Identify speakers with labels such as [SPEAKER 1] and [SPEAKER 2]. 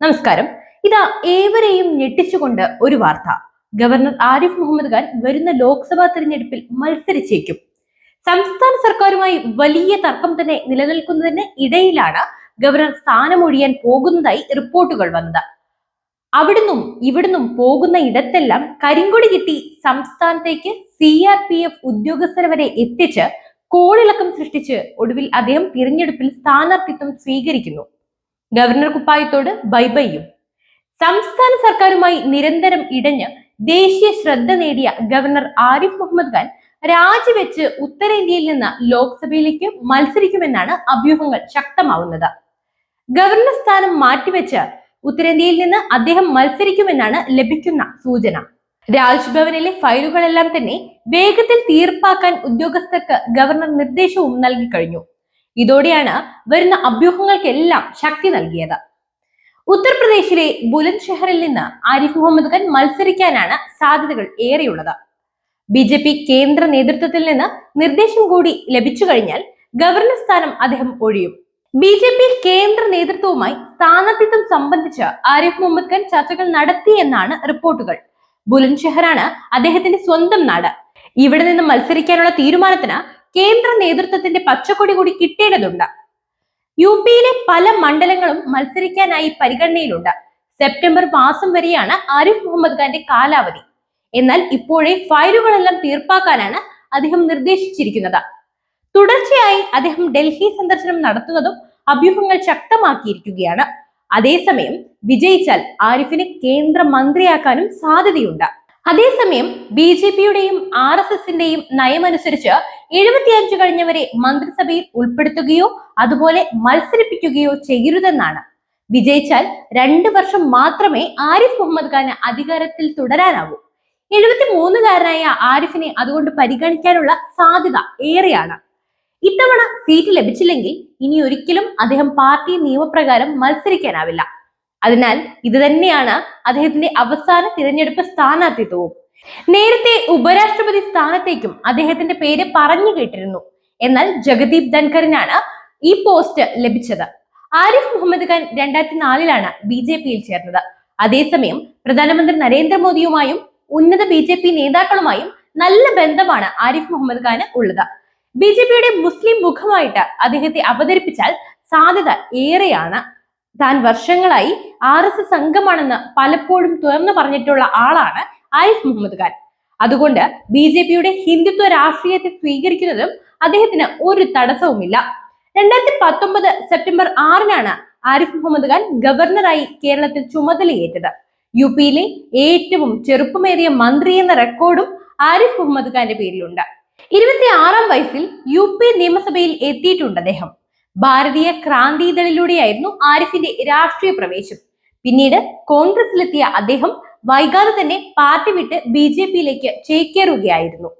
[SPEAKER 1] നമസ്കാരം. ഇതാ ഏവരെയും ഞെട്ടിച്ചുകൊണ്ട് ഒരു വാർത്ത. ഗവർണർ ആരിഫ് മുഹമ്മദ് ഖാൻ വരുന്ന ലോക്സഭാ തെരഞ്ഞെടുപ്പിൽ മത്സരിച്ചേക്കും. സംസ്ഥാന സർക്കാരുമായി വലിയ തർക്കം തന്നെ നിലനിൽക്കുന്നതിന് ഇടയിലാണ് ഗവർണർ സ്ഥാനമൊഴിയാൻ പോകുന്നതായി റിപ്പോർട്ടുകൾ വന്നത്. അവിടുന്നും ഇവിടുന്നും പോകുന്ന ഇടത്തെല്ലാം കരിങ്കൊടി കിട്ടി സംസ്ഥാനത്തേക്ക് സി ആർ പി എഫ് ഉദ്യോഗസ്ഥരെ വരെ എത്തിച്ച് കോളിളക്കം സൃഷ്ടിച്ച് ഒടുവിൽ അദ്ദേഹം തിരഞ്ഞെടുപ്പിൽ സ്ഥാനാർത്ഥിത്വം സ്വീകരിക്കുന്നു. ഗവർണർ കുപ്പായത്തോട് ബൈ ബൈയും. സംസ്ഥാന സർക്കാരുമായി നിരന്തരം ഇടഞ്ഞ് ദേശീയ ശ്രദ്ധ നേടിയ ഗവർണർ ആരിഫ് മുഹമ്മദ് ഖാൻ രാജിവെച്ച് ഉത്തരേന്ത്യയിൽ നിന്ന് ലോക്സഭയിലേക്ക് മത്സരിക്കുമെന്നാണ് അഭ്യൂഹങ്ങൾ ശക്തമാവുന്നത്. ഗവർണർ സ്ഥാനം മാറ്റിവെച്ച് ഉത്തരേന്ത്യയിൽ നിന്ന് അദ്ദേഹം മത്സരിക്കുമെന്നാണ് ലഭിക്കുന്ന സൂചന. രാജ്ഭവനിലെ ഫയലുകളെല്ലാം തന്നെ വേഗത്തിൽ തീർപ്പാക്കാൻ ഉദ്യോഗസ്ഥർക്ക് ഗവർണർ നിർദ്ദേശവും നൽകി കഴിഞ്ഞു. ഇതോടെയാണ് വരുന്ന അഭ്യൂഹങ്ങൾക്കെല്ലാം ശക്തി നൽകിയത്. ഉത്തർപ്രദേശിലെ ബുലന്ദ് ഷെഹറിൽ നിന്ന് ആരിഫ് മുഹമ്മദ് ഖാൻ മത്സരിക്കാനാണ് സാധ്യതകൾ ഏറെയുള്ളത്. ബി ജെ പി കേന്ദ്ര നേതൃത്വത്തിൽ നിന്ന് നിർദ്ദേശം കൂടി ലഭിച്ചു കഴിഞ്ഞാൽ ഗവർണർ സ്ഥാനം അദ്ദേഹം ഒഴിയും. ബി ജെ പി കേന്ദ്ര നേതൃത്വവുമായി സ്ഥാനാർത്ഥിത്വം സംബന്ധിച്ച് ആരിഫ് മുഹമ്മദ് ഖാൻ ചർച്ചകൾ നടത്തി എന്നാണ് റിപ്പോർട്ടുകൾ. ബുലന്ദ് ഷെഹറാണ് അദ്ദേഹത്തിന്റെ സ്വന്തം നാട്. ഇവിടെ നിന്ന് മത്സരിക്കാനുള്ള തീരുമാനത്തിന് കേന്ദ്ര നേതൃത്വത്തിന്റെ പച്ചക്കൊടി കൂടി കിട്ടേണ്ടതുണ്ട്. യു പിയിലെ പല മണ്ഡലങ്ങളും മത്സരിക്കാനായി പരിഗണനയിലുണ്ട്. സെപ്റ്റംബർ മാസം വരെയാണ് ആരിഫ് മുഹമ്മദ് ഖാന്റെ കാലാവധി. എന്നാൽ ഇപ്പോഴേ ഫയലുകളെല്ലാം തീർപ്പാക്കാനാണ് അദ്ദേഹം നിർദ്ദേശിച്ചിരിക്കുന്നത്. തുടർച്ചയായി അദ്ദേഹം ഡൽഹി സന്ദർശനം നടത്തുന്നതും അഭ്യൂഹങ്ങൾ ശക്തമാക്കിയിരിക്കുകയാണ്. അതേസമയം വിജയിച്ചാൽ ആരിഫിനെ കേന്ദ്ര മന്ത്രിയാക്കാനും സാധ്യതയുണ്ട്. അതേസമയം ബി ജെ പിയുടെയും ആർ എസ് എസിന്റെയും നയമനുസരിച്ച് എഴുപത്തിയഞ്ച് കഴിഞ്ഞവരെ മന്ത്രിസഭയിൽ ഉൾപ്പെടുത്തുകയോ അതുപോലെ മത്സരിപ്പിക്കുകയോ ചെയ്യരുതെന്നാണ്. വിജയിച്ചാൽ രണ്ടു വർഷം മാത്രമേ ആരിഫ് മുഹമ്മദ് ഖാന് അധികാരത്തിൽ തുടരാനാവൂ. എഴുപത്തി മൂന്നുകാരനായ ആരിഫിനെ അതുകൊണ്ട് പരിഗണിക്കാനുള്ള സാധ്യത ഏറെയാണ്. ഇത്തവണ സീറ്റ് ലഭിച്ചില്ലെങ്കിൽ ഇനി ഒരിക്കലും അദ്ദേഹം പാർട്ടി നിയമപ്രകാരം മത്സരിക്കാനാവില്ല. അതിനാൽ ഇത് തന്നെയാണ് അദ്ദേഹത്തിന്റെ അവസാന തിരഞ്ഞെടുപ്പ് സ്ഥാനാർത്ഥിത്വവും. നേരത്തെ ഉപരാഷ്ട്രപതി സ്ഥാനത്തേക്കും അദ്ദേഹത്തിന്റെ പേര് പറഞ്ഞു കേട്ടിരുന്നു. എന്നാൽ ജഗദീപ് ധൻഖറിനാണ് ഈ പോസ്റ്റ് ലഭിച്ചത്. ആരിഫ് മുഹമ്മദ് ഖാൻ രണ്ടായിരത്തി നാലിലാണ് ബി ജെ പിയിൽ ചേർന്നത്. അതേസമയം പ്രധാനമന്ത്രി നരേന്ദ്രമോദിയുമായും ഉന്നത ബി ജെ പി നേതാക്കളുമായും നല്ല ബന്ധമാണ് ആരിഫ് മുഹമ്മദ് ഖാന് ഉള്ളത്. ബി ജെ പിയുടെ മുസ്ലിം മുഖമായിട്ട് അദ്ദേഹത്തെ അവതരിപ്പിച്ചാൽ സാധ്യത ഏറെയാണ്. താൻ വർഷങ്ങളായി ആർ എസ് എസ് അംഗമാണെന്ന് പലപ്പോഴും തുറന്നു പറഞ്ഞിട്ടുള്ള ആളാണ് ആരിഫ് മുഹമ്മദ് ഖാൻ അതുകൊണ്ട് ബി ജെ പിയുടെ ഹിന്ദുത്വ രാഷ്ട്രീയത്തെ സ്വീകരിക്കുന്നതും അദ്ദേഹത്തിന് ഒരു തടസ്സവുമില്ല. രണ്ടായിരത്തി പത്തൊമ്പത് സെപ്റ്റംബർ ആറിനാണ് ആരിഫ് മുഹമ്മദ് ഖാൻ ഗവർണറായി കേരളത്തിൽ ചുമതലയേറ്റത്. യു പിയിലെ ഏറ്റവും ചെറുപ്പമേറിയ മന്ത്രി എന്ന റെക്കോർഡും ആരിഫ് മുഹമ്മദ് ഖാന്റെ പേരിലുണ്ട്. ഇരുപത്തി ആറാം വയസ്സിൽ യു പി നിയമസഭയിൽ എത്തിയിട്ടുണ്ട് അദ്ദേഹം. ഭാരതീയ ക്രാന്തിദളിലൂടെയായിരുന്നു ആരിഫിന്റെ രാഷ്ട്രീയ പ്രവേശം. പിന്നീട് കോൺഗ്രസിലെത്തിയ അദ്ദേഹം വൈകാതെ തന്നെ പാർട്ടി വിട്ട് ബി ജെ പിയിലേക്ക് ചേക്കേറുകയായിരുന്നു.